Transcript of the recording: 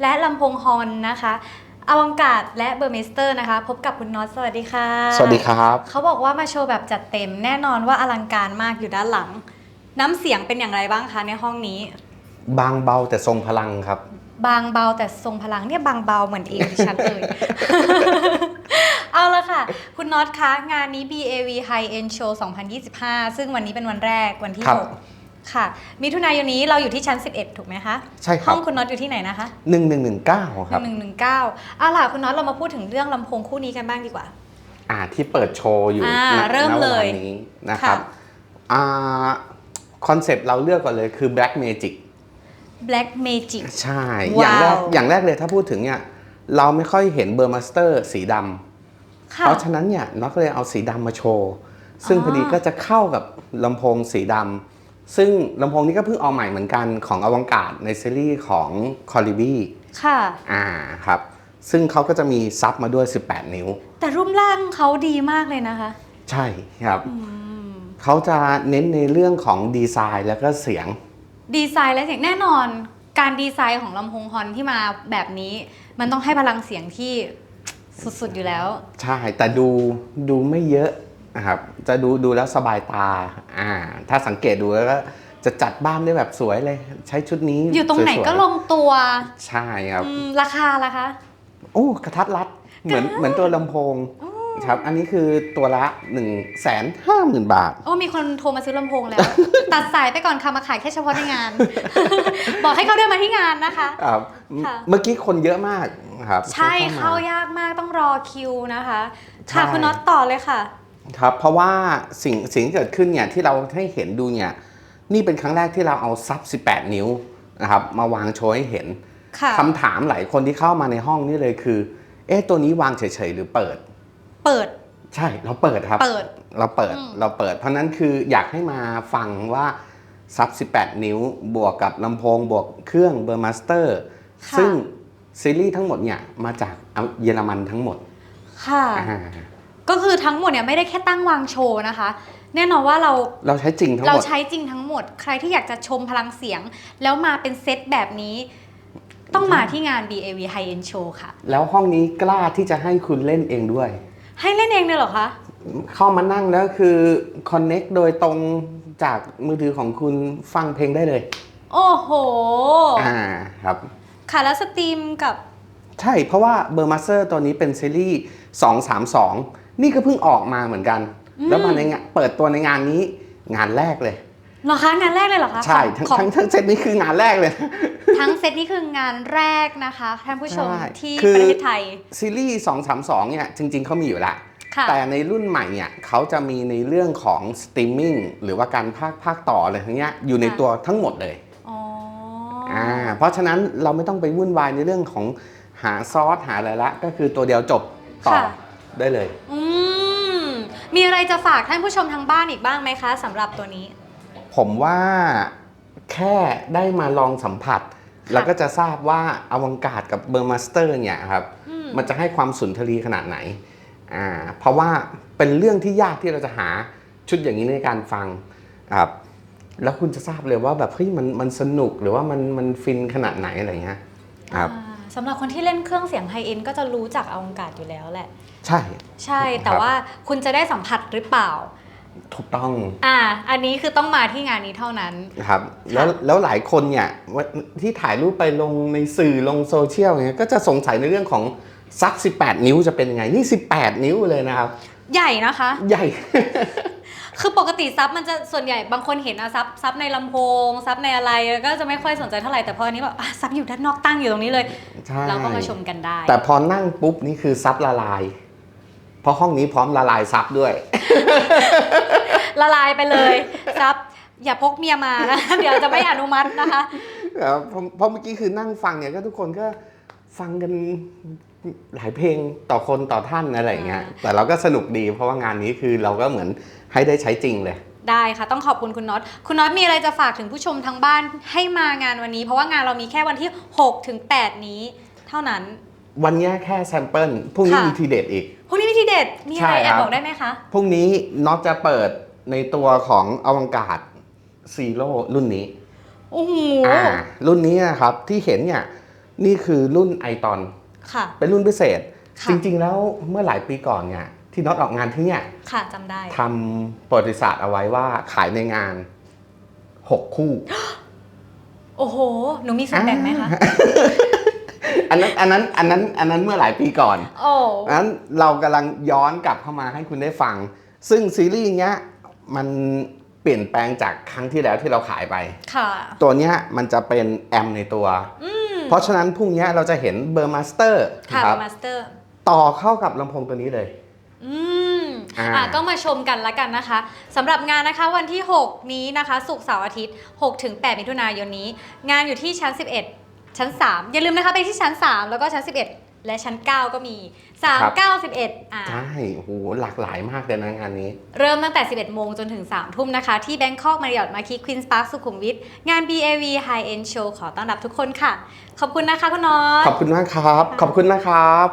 และลำโพงฮอนนะคะอวังกาศและเบอร์เมสเตอร์นะคะ พบกับคุณน็อตสวัสดีค่ะ สวัสดีครับ เขาบอกว่ามาโชว์แบบจัดเต็มแน่นอนว่าอลังการมากอยู่ด้านหลัง น้ำเสียงเป็นอย่างไรบ้างคะในห้องนี้ บางเบาแต่ทรงพลังครับ บางเบาแต่ทรงพลังเนี่ยบางเบาเหมือนเอวดิฉันเลย เอาละค่ะ คุณน็อตคะงานนี้ BAV High End Show 2025 ซึ่งวันนี้เป็นวันแรกวันที่ครับ6 ค่ะ มิถุนายนนี้เราอยู่ที่ชั้น 11 ถูกไหมคะ ใช่คห้รัอบงคุณน็อตอยู่ที่ไหนนะคะหนึ่งหนึ่งหนึ่งเก้าครับ 1119เอาล่ะคุณน็อตเรามาพูดถึงเรื่องลำโพงคู่นี้กันบ้างดีกว่า อ่าที่เปิดโชว์อยู่อ่าณเริ่มณวเลยนี้นะครับค่ะ อ่าคอนเซปต์เราเลือกก่อนเลยคือ Black Magic Black Magic ใช่ อย่างแรกว้าว อย่างแรกเลยถ้าพูดถึงเนี่ยเราไม่ค่อยเห็นเบอร์มาสเตอร์สีดำค่ะ เพราะฉะนั้นเนี่ยน็อตก็เลยเอาสีดำมาโชว์ ซึ่งอ๋อ พอดีก็จะเข้ากับลำโพงสีดำ ซึ่งลำโพงนี้ก็เพิ่งเอาใหม่เหมือนกันของอวังกาศในซีรีส์ของ c o l i b i ค่ะอ่าครับ ซึ่งเขาก็จะมีซับมาด้วย 18 นิ้ว แต่รูปร่างเขาดีมากเลยนะคะ ใช่ครับเขาจะเน้นในเรื่องของดีไซน์แล้วก็เสียง ดีไซน์และเสียงแน่นอน การดีไซน์ของลำโพงฮอนที่มาแบบนี้ มันต้องให้พลังเสียงที่สุดๆอยู่แล้ว ใช่แต่ดูดูไม่เยอะ นะครับจะดูดูแล้วสบายตาอ่าถ้าสังเกตดูแล้วก็จะจัดบ้านได้แบบสวยเลย ใช้ชุดนี้อยู่ตรงไหนสวๆก็ลงตัวใช่ครับอืมราคาล่ะคะ โอ้กระทัดรัดเหมือนเหมือนตัวลำโพงครับอันนี้คือตัวละ1นึ่งแสนห้าหมื่นบาท โอ้มีคนโทรมาซื้อลำโพงแล้ว ตัดสายไปก่อนค่ะมาขายแค่เฉพาะในงาน บอกให้เขาเดินมาที่งานนะคะ ครับค่ะ เมื่อกี้คนเยอะมากครับใช่ที่เข้ามายากมากต้องรอคิวนะคะ ใช่ ค่ะคุณน็อตต่อเลยค่ะ ครับเพราะว่าสิ่งสิ่งที่เกิดขึ้นเนี่ยที่เราให้เห็นดูเนี่ยนี่เป็นครั้งแรกที่เราเอาซับ 18 นิ้วนะครับมาวางโชว์ให้เห็นค่ะคำถามหลายคนที่เข้ามาในห้องนี่เลยคือ เอ๊ะตัวนี้วางเฉยๆหรือเปิด เปิด ใช่เราเปิดครับ เปิดเราเปิดอืมเราเปิด เพราะนั้นคืออยากให้มาฟังว่าซับ 18 นิ้วบวกกับลำโพงบวกเครื่องเบอร์มาสเตอร์ค่ะซึ่งซีรีส์ทั้งหมดเนี่ยมาจากเยอรมันทั้งหมดค่ะอ่า ก็คือทั้งหมดเนี่ยไม่ได้แค่ตั้งวางโชว์นะคะ แน่นอนว่าเราเราใช้จริงทั้งหเรามดใช้จริงทั้งหมด ใครที่อยากจะชมพลังเสียง แล้วมาเป็นเซตแบบนี้ ต้องมาที่งาน BAV High End Show ค่ะ แล้วห้องนี้กล้าที่จะให้คุณเล่นเองด้วย ให้เล่นเองเลยเหรอคะ เข้ามานั่งแล้วคือ Connect โดยตรงจากมือถือของคุณฟังเพลงได้เลย โอ้โห อ่าครับ ค่ะแล้วสตรีมกับ ใช่เพราะว่าเบอร์มาสเตอร์ตัวนี้เป็นซีรีส์232 นี่ก็เพิ่งออกมาเหมือนกัน แล้วมาในงานเปิดตัวในงานนี้งานแรกเลยเหรอคะงานแรกเลยเหรอคะใช่ทั้งของทั้งทั้งเซตนี้คืองานแรกเลย ทั้งเซตนี้คืองานแรกนะคะท่านผู้ชมใช่ที่คือประเทศไทยซีรีส์232เนี่ยจริง ๆเขามีอยู่แล้วค่ะแต่ในรุ่นใหม่เนี่ยเขาจะมีในเรื่องของสตรีมมิ่งหรือว่าการภาคภาคต่ออะไรทั้งเนี้ยอยู่ในตัวทั้งหมดเลยอ๋ออ่าเพราะฉะนั้นเราไม่ต้องไปวุ่นวายในเรื่องของหาซอสหาอะไรละ ก็คือตัวเดียวจบต่อค่ะได้เลยอื มมีอะไรจะฝากท่านผู้ชมทางบ้านอีกบ้างไหมคะสำหรับตัวนี้ ผมว่าแค่ได้มาลองสัมผัส แล้วก็จะทราบว่าอวังกาศกับเบอร์มาสเตอร์เนี่ยครับ อืม มันจะให้ความสุนทรีขนาดไหนอ่าเพราะว่าเป็นเรื่องที่ยากที่เราจะหาชุดอย่างนี้ในการฟังครับแล้วคุณจะทราบเลยว่าแบบเฮ้ยมันมันสนุกหรือว่ามันมันฟินขนาดไหนอะไรเงี้ยครับ อ่า สำหรับคนที่เล่นเครื่องเสียงไฮเอ็นก็จะรู้จักอวกาศอยู่แล้วแหละ ใช่ ใช่แต่ครับว่าคุณจะได้สัมผัสหรือเปล่า ถูกต้อง อ่า อันนี้คือต้องมาที่งานนี้เท่านั้น ครับ แล้วแล้วหลายคนเนี่ยว่าที่ถ่ายรูปไปลงในสื่อลงโซเชียลเนี่ยก็จะสงสัยในเรื่องของซัก 18 นิ้วจะเป็นยังไง นี่ 18 นิ้วเลยนะครับ ใหญ่นะคะ ใหญ่ คือปกติซับมันจะส่วนใหญ่บางคนเห็นอะซับซับในลำโพงซับในอะไรแล้วก็จะไม่ค่อยสนใจเท่าไหร่แต่พออันนี้แบบอะซับอยู่ด้านนอกตั้งอยู่ตรงนี้เลย ใช่เราก็มาชมกันได้ แต่พอนั่งปุ๊บนี่คือซับละลาย เพราะห้องนี้พร้อมละลายซับด้วย ละลายไปเลย ซับอย่าพกเมียมานะเดี๋ยวจะไม่อนุมัตินะคะครับเพราะเพราะเมื่อกี้คือนั่งฟังเนี่ยก็ทุกคนก็ฟังกัน หลายเพลงต่อคนต่อท่านอะไรอย่างเงี้ยแต่เราก็สนุกดีเพราะว่างานนี้คือเราก็เหมือนให้ได้ใช้จริงเลยได้ค่ะต้องขอบคุณคุณน็อตคุณน็อตมีอะไรจะฝากถึงผู้ชมทางบ้านให้มางานวันนี้ เพราะว่างานเรามีแค่วันที่6ถึง8นี้ เท่านั้น วันเนี้ยแค่แซมเปิลพรุ่งนี้ค่ะมีทีเด็ดอีกพรุ่งนี้มีทีเด็ดมีอะไรใช่แอครับบบอกได้ไหมคะพรุ่งนี้น็อตจะเปิดในตัวของอวังกาศซีโร่รุ่นนี้โอ้โหอ่ารุ่นนี้นะครับที่เห็นเนี่ยนี่คือรุ่นไอตอนค่ะ เป็นรุ่นพิเศษค่ะจริง ๆ แล้วเมื่อหลายปีก่อนเนี่ยที่น็อตออกงานที่เนี่ยค่ะจำได้ทำประวัติศาสตร์เอาไว้ว่าขายในงาน 6 คู่ โอ้โห หนูมีส่วนแบ่งไหมคะอันนั้นอันนั้นอันนั้นอันนั้นเมื่อหลายปีก่อนโอ้นั้นเรากำลังย้อนกลับเข้ามาให้คุณได้ฟัง ซึ่งซีรีส์เนี้ยมันเปลี่ยนแปลงจากครั้งที่แล้วที่เราขายไป ค่ะ ตัวเนี้ยมันจะเป็นแอมในตัว เพราะฉะนั้นพรุ่งเนี้ยเราจะเห็นเบอร์มาสเตอร์ค่ะครับมาสเตอร์ต่อเข้ากับลำโพงตัวนี้เลย อืมอ่า อะก็มาชมกันละกันนะคะสำหรับงานนะคะวันที่ 6 นี้นะคะศุกร์เสาร์อาทิตย์6ถึง8มิถุนายนนี้ งานอยู่ที่ชั้น 11 ชั้น 3 อย่าลืมนะคะไปที่ชั้น 3 แล้วก็ชั้น 11 และชั้น 9 ก็มี 3 9 11อ่าใช่โอ้โหหลากหลายมากเลยนะงานนี้ เริ่มตั้งแต่ 11 โมงจนถึง 3 ทุ่มนะคะ ที่ Bangkok Marriott Marquis Queen's Park สุขุมวิทงาน BAV High End Show ขอต้อนรับทุกคนค่ะ ขอบคุณนะคะคุณน้อยขอบคุณมากครับ ขอบคุณนะครับ